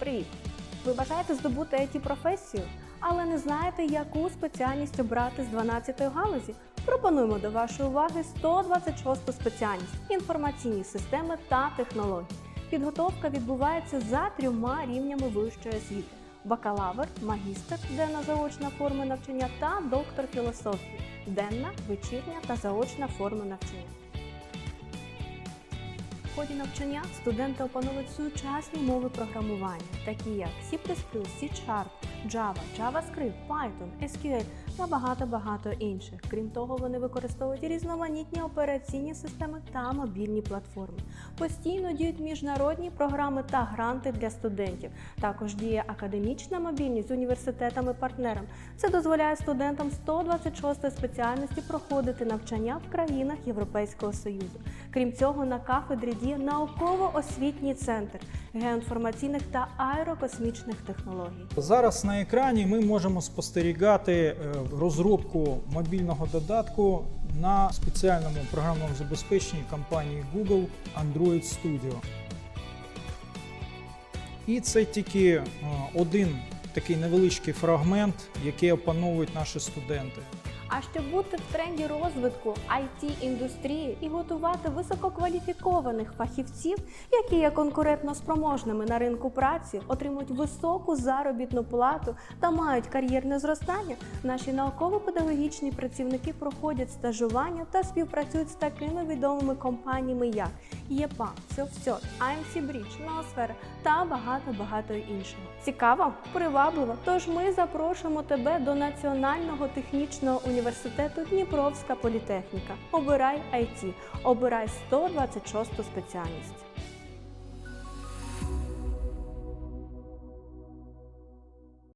Привіт! Ви бажаєте здобути it професію, але не знаєте, яку спеціальність обрати з 12-ї галузі? Пропонуємо до вашої уваги 126 спеціальність інформаційні системи та технології. Підготовка відбувається за трьома рівнями вищої освіти: бакалавр, магістр, денна заочна форма навчання та доктор філософії, денна, вечірня та заочна форма навчання. В ході навчання студенти опановують сучасні мови програмування, такі як C++, C-Sharp, Java, JavaScript, Python, SQL та багато-багато інших. Крім того, вони використовують різноманітні операційні системи та мобільні платформи. Постійно діють міжнародні програми та гранти для студентів. Також діє академічна мобільність з університетами-партнерами. Це дозволяє студентам 126 спеціальності проходити навчання в країнах Європейського Союзу. Крім цього, на кафедрі діє науково-освітній центр геоінформаційних та аерокосмічних технологій. Зараз на екрані ми можемо спостерігати е, розробку мобільного додатку на спеціальному програмному забезпеченні компанії Google Android Studio. І це тільки е, один такий невеличкий фрагмент, який опановують наші студенти. А щоб бути в тренді розвитку it індустрії і готувати висококваліфікованих фахівців, які є конкурентно спроможними на ринку праці, отримують високу заробітну плату та мають кар'єрне зростання, наші науково-педагогічні працівники проходять стажування та співпрацюють з такими відомими компаніями, як ЄПА, Селфсьот, AMC Bridge, Ноосфера та багато багато іншого. Цікаво, привабливо. Тож ми запрошуємо тебе до Національного технічного університету Дніпровська політехніка. Обирай IT, обирай 126 спеціальність.